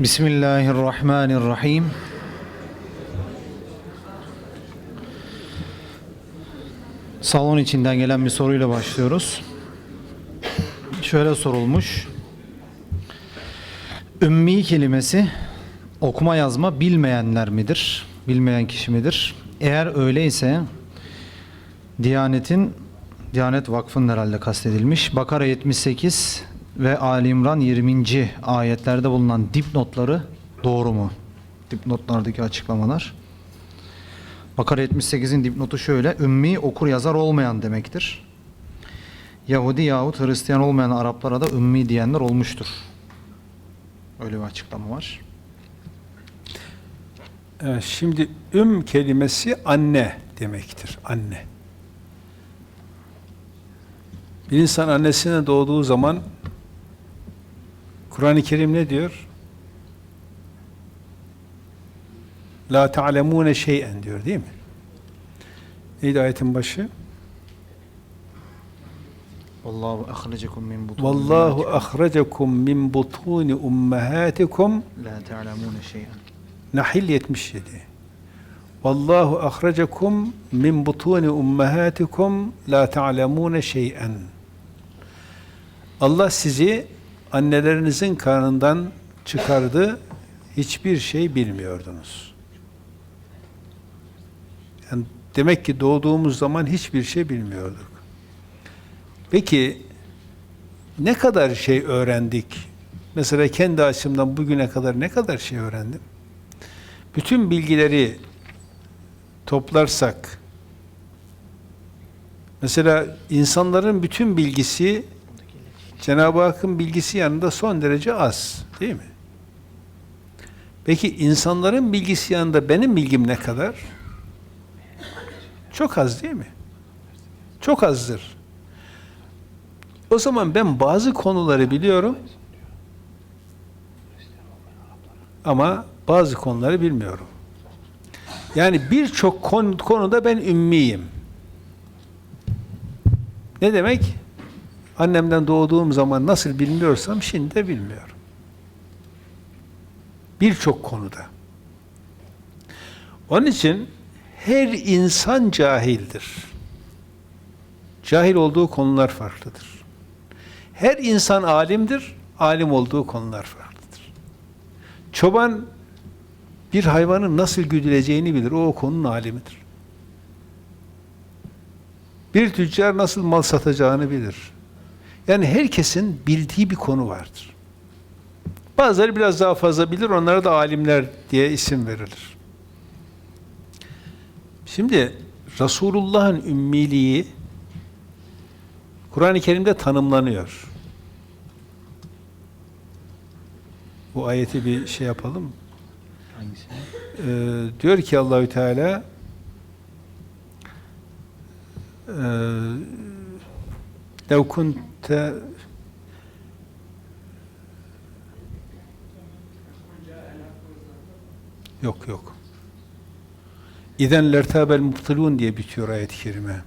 Bismillahirrahmanirrahim. Salon içinden gelen bir soruyla başlıyoruz. Şöyle sorulmuş. Ümmi kelimesi okuma yazma bilmeyenler midir? Bilmeyen kişi midir? Eğer öyleyse Diyanet'in Diyanet Vakfı'nın herhalde kastedilmiş. Bakara 78 ve Ali İmran 20. ayetlerde bulunan dipnotları doğru mu? Dipnotlardaki açıklamalar. Bakara 78'in dipnotu şöyle. Ümmi okur yazar olmayan demektir. Yahudi yahut Hristiyan olmayan Araplara da ümmi diyenler olmuştur. Öyle bir açıklama var. Evet, şimdi üm kelimesi anne demektir. Anne. Bir insan annesine doğduğu zaman Kur'an-ı Kerim ne diyor? La ta'lemune şey'en diyor değil mi? Neydi ayetin başı? Vallahu ahrecekum min butun Vallahu ahracakum min butuni ummahatikum la ta'lemune şey'en. Nahil 77. Vallahu ahracakum min butuni ummahatikum la ta'lemune şey'en. Allah sizi annelerinizin karnından çıkardı. Hiçbir şey bilmiyordunuz. Yani demek ki doğduğumuz zaman hiçbir şey bilmiyorduk. Peki ne kadar şey öğrendik? Mesela kendi açımdan bugüne kadar ne kadar şey öğrendim? bütün bilgileri toplarsak mesela insanların bütün bilgisi Cenab-ı Hakk'ın bilgisi yanında son derece az değil mi? Peki insanların bilgisi yanında benim bilgim ne kadar? Çok az değil mi? Çok azdır. O zaman ben bazı konuları biliyorum ama bazı konuları bilmiyorum. Yani birçok konu, konuda ben ümmiyim. Ne demek? Annemden doğduğum zaman nasıl bilmiyorsam şimdi de bilmiyorum. Birçok konuda. Onun için her insan cahildir. Cahil olduğu konular farklıdır. Her insan alimdir, alim olduğu konular farklıdır. Çoban bir hayvanın nasıl güdüleceğini bilir. O, o konunun alimidir. Bir tüccar nasıl mal satacağını bilir. Yani herkesin bildiği bir konu vardır. Bazıları biraz daha fazla bilir, onlara da alimler diye isim verilir. Şimdi Resulullah'ın ümmiliği Kur'an-ı Kerim'de tanımlanıyor. Bu ayeti bir şey yapalım? Hangisi? Ee, diyor ki Allahü Teala e, لو كنت yok yok. İzen lertabel mubtilun diye bitiyor ayet-i kerime.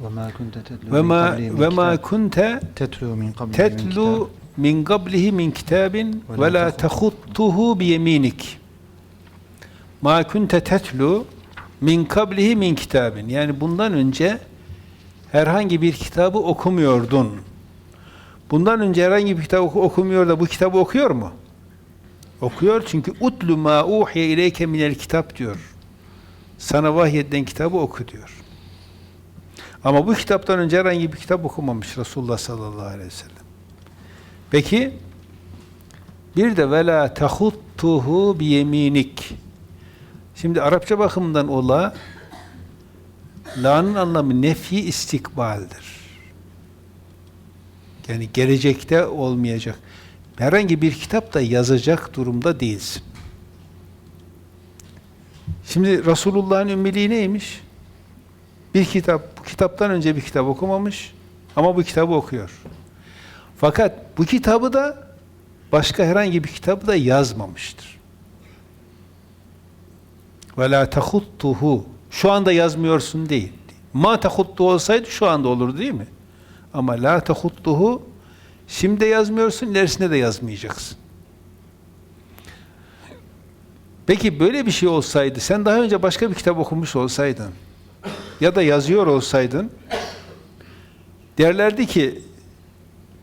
Ve ma kunte tetlu Ve min ma qablihi min ve ma kitab. kunte tetlu min qablihi min tetlu min qablihi min kitabin Ve ve la la tehuttuhu bi yeminik. Ma kunte tetlu min qablihi min kitabin. Yani bundan önce herhangi bir kitabı okumuyordun. Bundan önce herhangi bir kitabı oku- okumuyor da bu kitabı okuyor mu? Okuyor çünkü utlu ma uhiye ileyke minel kitap diyor. Sana vahyedilen kitabı oku diyor. Ama bu kitaptan önce herhangi bir kitap okumamış Resulullah sallallahu aleyhi ve sellem. Peki bir de vela tahuttuhu bi yeminik. Şimdi Arapça bakımından ola la'nın anlamı nefi istikbaldir. Yani gelecekte olmayacak. Herhangi bir kitap da yazacak durumda değilsin. Şimdi Resulullah'ın ümmiliği neymiş? Bir kitap, bu kitaptan önce bir kitap okumamış ama bu kitabı okuyor. Fakat bu kitabı da başka herhangi bir kitabı da yazmamıştır. La tahuttuhu. Şu anda yazmıyorsun değil. Ma tahuttu olsaydı şu anda olur değil mi? Ama la tahuttuhu şimdi yazmıyorsun, ilerisinde de yazmayacaksın. Peki böyle bir şey olsaydı, sen daha önce başka bir kitap okumuş olsaydın ya da yazıyor olsaydın derlerdi ki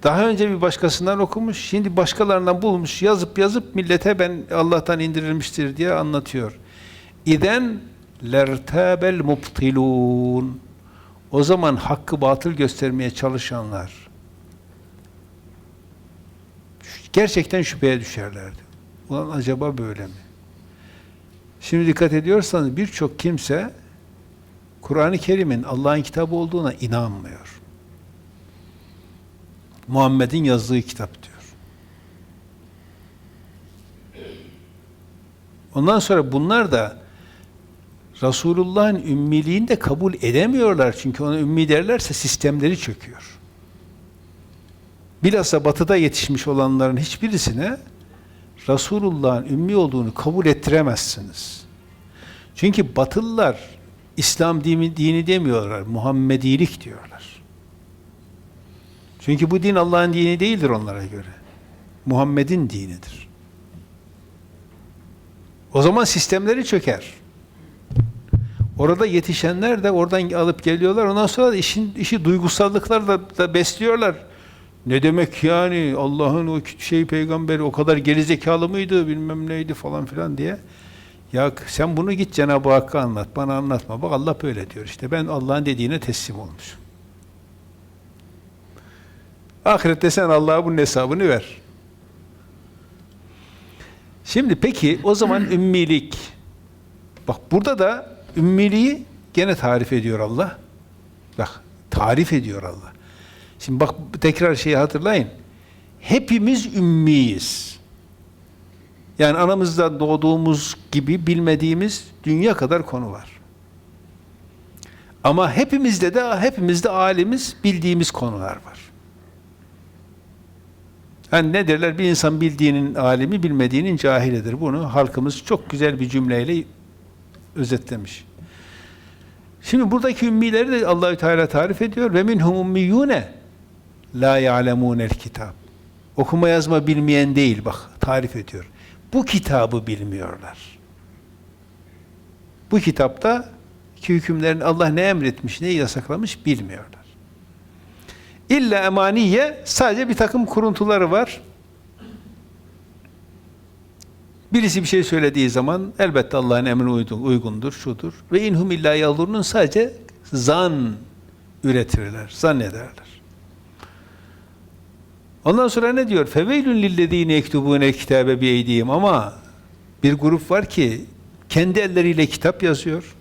daha önce bir başkasından okumuş, şimdi başkalarından bulmuş, yazıp yazıp millete ben Allah'tan indirilmiştir diye anlatıyor. İden lertabel mubtilun. O zaman hakkı batıl göstermeye çalışanlar gerçekten şüpheye düşerlerdi. Ulan acaba böyle mi? Şimdi dikkat ediyorsanız birçok kimse Kur'an-ı Kerim'in Allah'ın kitabı olduğuna inanmıyor. Muhammed'in yazdığı kitap diyor. Ondan sonra bunlar da Resulullah'ın ümmiliğini de kabul edemiyorlar. Çünkü ona ümmi derlerse sistemleri çöküyor. Bilhassa batıda yetişmiş olanların hiçbirisine Resulullah'ın ümmi olduğunu kabul ettiremezsiniz. Çünkü batılılar İslam dini, dini demiyorlar, Muhammedilik diyorlar. Çünkü bu din Allah'ın dini değildir onlara göre. Muhammed'in dinidir. O zaman sistemleri çöker. Orada yetişenler de oradan alıp geliyorlar. Ondan sonra da işin işi duygusallıklarla da besliyorlar. Ne demek yani Allah'ın o şey peygamberi o kadar gerizekalı mıydı bilmem neydi falan filan diye. Ya sen bunu git Cenab-ı Hakk'a anlat. Bana anlatma. Bak Allah böyle diyor işte. Ben Allah'ın dediğine teslim olmuşum. Ahirette sen Allah'a bunun hesabını ver. Şimdi peki o zaman ümmilik. Bak burada da ümmiliği gene tarif ediyor Allah. Bak tarif ediyor Allah. Şimdi bak tekrar şeyi hatırlayın. Hepimiz ümmiyiz. Yani anamızdan doğduğumuz gibi bilmediğimiz dünya kadar konu var. Ama hepimizde de hepimizde alimiz bildiğimiz konular var. Yani ne derler? Bir insan bildiğinin alimi, bilmediğinin cahilidir. Bunu halkımız çok güzel bir cümleyle özetlemiş. Şimdi buradaki ümmileri de Allahü Teala tarif ediyor ve minhum ummiyune la ya'lemunel kitap. Okuma yazma bilmeyen değil bak tarif ediyor. Bu kitabı bilmiyorlar. Bu kitapta ki hükümlerin Allah ne emretmiş, ne yasaklamış bilmiyorlar. İlla emaniye sadece bir takım kuruntuları var. Birisi bir şey söylediği zaman elbette Allah'ın emrine uygun- uygundur, şudur. Ve inhum illa yalurunun sadece zan üretirler, zannederler. Ondan sonra ne diyor? Feveylün lillezine yektubune kitabe bi eydihim ama bir grup var ki kendi elleriyle kitap yazıyor.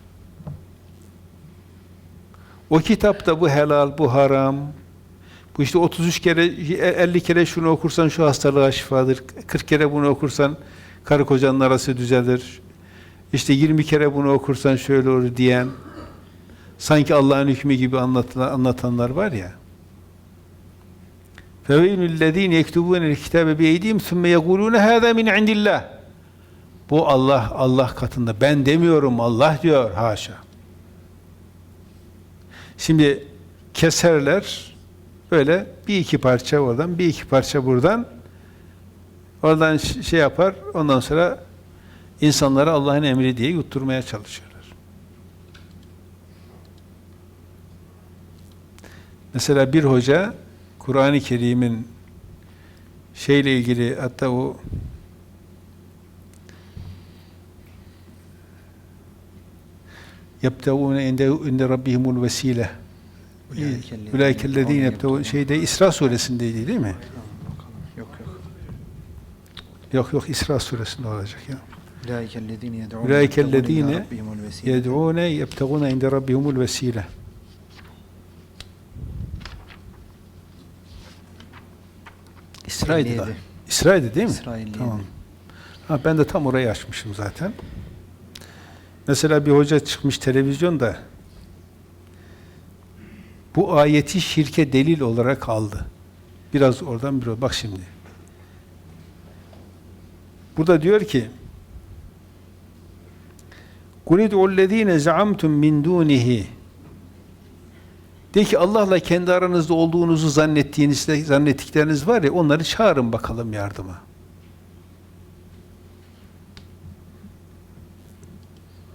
O kitapta bu helal, bu haram, bu işte 33 kere, 50 kere şunu okursan şu hastalığa şifadır, 40 kere bunu okursan karı kocanın arası düzelir, işte 20 kere bunu okursan şöyle olur diyen, sanki Allah'ın hükmü gibi anlatılan, anlatanlar var ya, فَوَيْنُ الَّذ۪ينَ يَكْتُبُونَ الْكِتَابَ بِاَيْدِيهِمْ ثُمَّ يَقُولُونَ هَذَا مِنْ عِنْدِ اللّٰهِ Bu Allah, Allah katında. Ben demiyorum, Allah diyor. Haşa. Şimdi keserler, böyle bir iki parça oradan, bir iki parça buradan, oradan şey yapar, ondan sonra insanlara Allah'ın emri diye yutturmaya çalışıyorlar. Mesela bir hoca Kur'an-ı Kerim'in şeyle ilgili hatta o yebtevune inde rabbihimul vesile Ulaikellezine yebtevun şeyde İsra suresindeydi değil mi? Yok yok. İsra suresinde olacak ya. Rabbihimul vesile. yed'ûne yebtevune inde rabbihimul vesile. İsra'ydı da. 57. İsra'ydı değil mi? İsra 57. Tamam. Ha, ben de tam orayı açmışım zaten. Mesela bir hoca çıkmış televizyonda bu ayeti şirke delil olarak aldı. Biraz oradan bir bak şimdi. Burada diyor ki قُلِ ادْعُوا الَّذ۪ينَ زَعَمْتُمْ مِنْ دُونِهِ De ki Allah'la kendi aranızda olduğunuzu zannettiğiniz, zannettikleriniz var ya onları çağırın bakalım yardıma.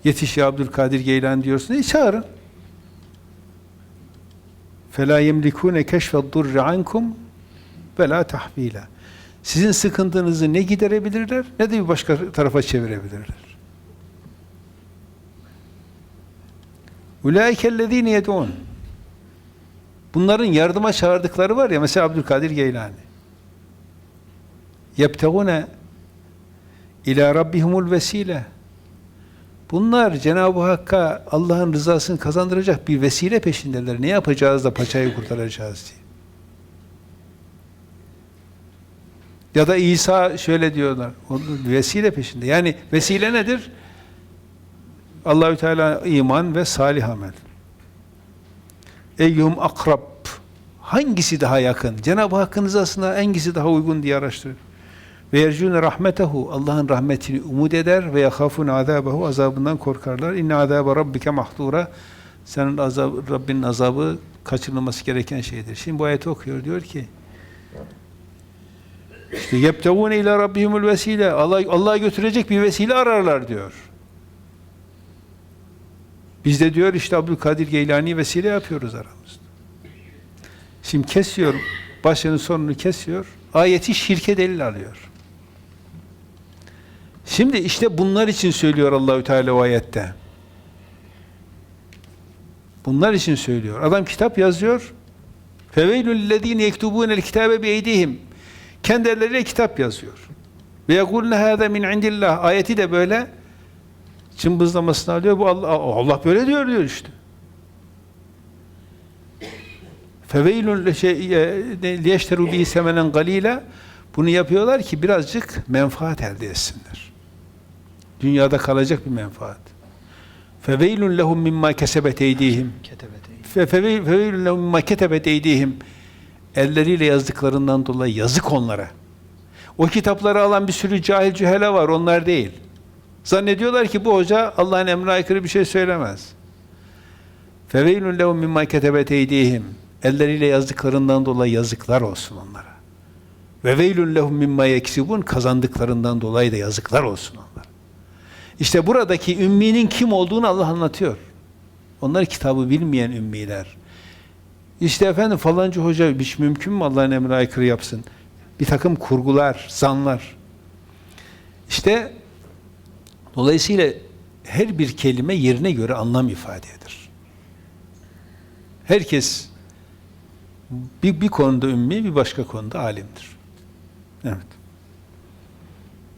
Yetiş ya Abdülkadir Geylani diyorsun. E çağırın. فَلَا يَمْلِكُونَ كَشْفَ الضُّرِّ عَنْكُمْ وَلَا تَحْو۪يلًا Sizin sıkıntınızı ne giderebilirler ne de bir başka tarafa çevirebilirler. اُولَٰئِكَ الَّذ۪ينَ يَدْعُونَ Bunların yardıma çağırdıkları var ya, mesela Abdülkadir Geylani. يَبْتَغُونَ ila rabbihumul vesile. Bunlar Cenab-ı Hakk'a Allah'ın rızasını kazandıracak bir vesile peşindeler. Ne yapacağız da paçayı kurtaracağız diye. Ya da İsa şöyle diyorlar. O vesile peşinde. Yani vesile nedir? Allahü Teala iman ve salih amel. Eyyuhum akrab. Hangisi daha yakın? Cenab-ı Hakk'ın rızasına hangisi daha uygun diye araştırıyor. Ve yercûne rahmetehu Allah'ın rahmetini umut eder ve yahafun azabehu azabından korkarlar. İnne azabe rabbike mahdura senin azab, Rabbinin azabı kaçırılması gereken şeydir. Şimdi bu ayeti okuyor diyor ki işte yebtevune ila rabbihimul vesile Allah Allah'a götürecek bir vesile ararlar diyor. Biz de diyor işte Abdülkadir Geylani vesile yapıyoruz aramızda. Şimdi kesiyor, başını sonunu kesiyor, ayeti şirke delil alıyor. Şimdi işte bunlar için söylüyor Allahü Teala o ayette. Bunlar için söylüyor. Adam kitap yazıyor. Feveylül lezine yektubûnel kitabe biyeydihim. Kendi elleriyle kitap yazıyor. Ve yekulne hâze min indillah. Ayeti de böyle cımbızlamasını alıyor. Bu Allah, Allah böyle diyor diyor işte. Feveylün şey liyeşteru bi semenen galila bunu yapıyorlar ki birazcık menfaat elde etsinler. Dünyada kalacak bir menfaat. Feveylün lehum mimma kesebet eydihim. Feveylün lehum mimma ketebet eydihim. Elleriyle yazdıklarından dolayı yazık onlara. O kitapları alan bir sürü cahil cühele var, onlar değil. Zannediyorlar ki bu hoca Allah'ın emrine aykırı bir şey söylemez. Feveylün lehum mimma ketebet eydihim. Elleriyle yazdıklarından dolayı yazıklar olsun onlara. Ve veylün lehum mimma yeksibun kazandıklarından dolayı da yazıklar olsun onlara. İşte buradaki ümminin kim olduğunu Allah anlatıyor. Onlar kitabı bilmeyen ümmiler. İşte efendim falancı hoca hiç mümkün mü Allah'ın emrine aykırı yapsın? Bir takım kurgular, zanlar. İşte dolayısıyla her bir kelime yerine göre anlam ifade eder. Herkes bir, bir konuda ümmi, bir başka konuda alimdir. Evet.